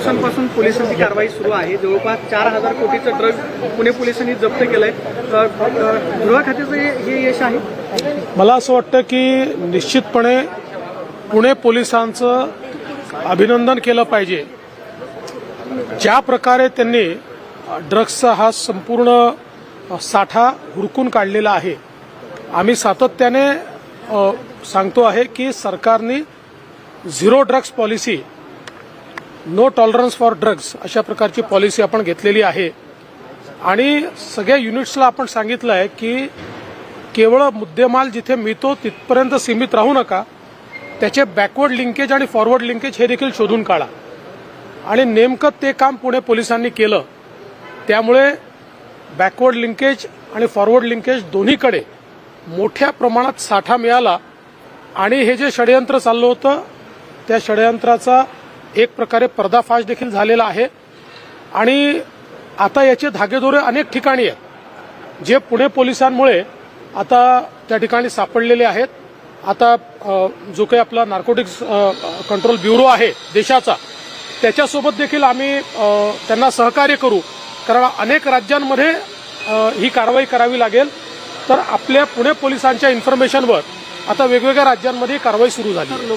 दिवसांपासून पोलिसांची कारवाई सुरू आहे. जवळपास चार हजार कोटीचं ड्रग पुणे पोलिसांनी जप्त केलंय. गृह खात्याचं हे यश आहे? मला असं वाटतं की निश्चितपणे पुणे पोलिसांचं अभिनंदन केलं पाहिजे. ज्या प्रकारे त्यांनी ड्रग्सचा हा संपूर्ण साठा हुडकून काढलेला आहे. आम्ही सातत्याने सांगतो आहे की सरकारने zero drugs policy no tolerance for drugs अशा प्रकारची पॉलिसी आपण घेतलेली आहे. आणि सगळ्या युनिट्सला आपण सांगितलं आहे की केवळ मुद्देमाल जिथे मिळतो तिथपर्यंत सीमित राहू नका. त्याचे बॅकवर्ड लिंकेज आणि फॉरवर्ड लिंकेज हे देखील शोधून काढा. आणि नेमकं ते काम पुणे पोलिसांनी केलं. त्यामुळे बॅकवर्ड लिंकेज आणि फॉरवर्ड लिंकेज दोन्हीकडे मोठ्या प्रमाणात साठा मिळाला. आणि हे जे षडयंत्र चाललं होतं त्या षडयंत्राचा एक प्रकारे पर्दाफाश देखील झालेला आहे. आणि आता याचे धागेदोरे अनेक ठिकाणी आहेत. जे पुणे पोलिसांमुळे आता त्या ठिकाणी सापडलेले आहेत. आता जो काही आपला नार्कोटिक्स कंट्रोल ब्युरो आहे देशाचा त्याच्यासोबत देखील आम्ही त्यांना सहकार्य करू. कारण अनेक राज्यांमध्ये ही कारवाई करावी लागेल. तर आपल्या पुणे पोलिसांच्या इन्फॉर्मेशनवर आता वेगवेगळ्या राज्यांमध्ये कारवाई सुरू झाली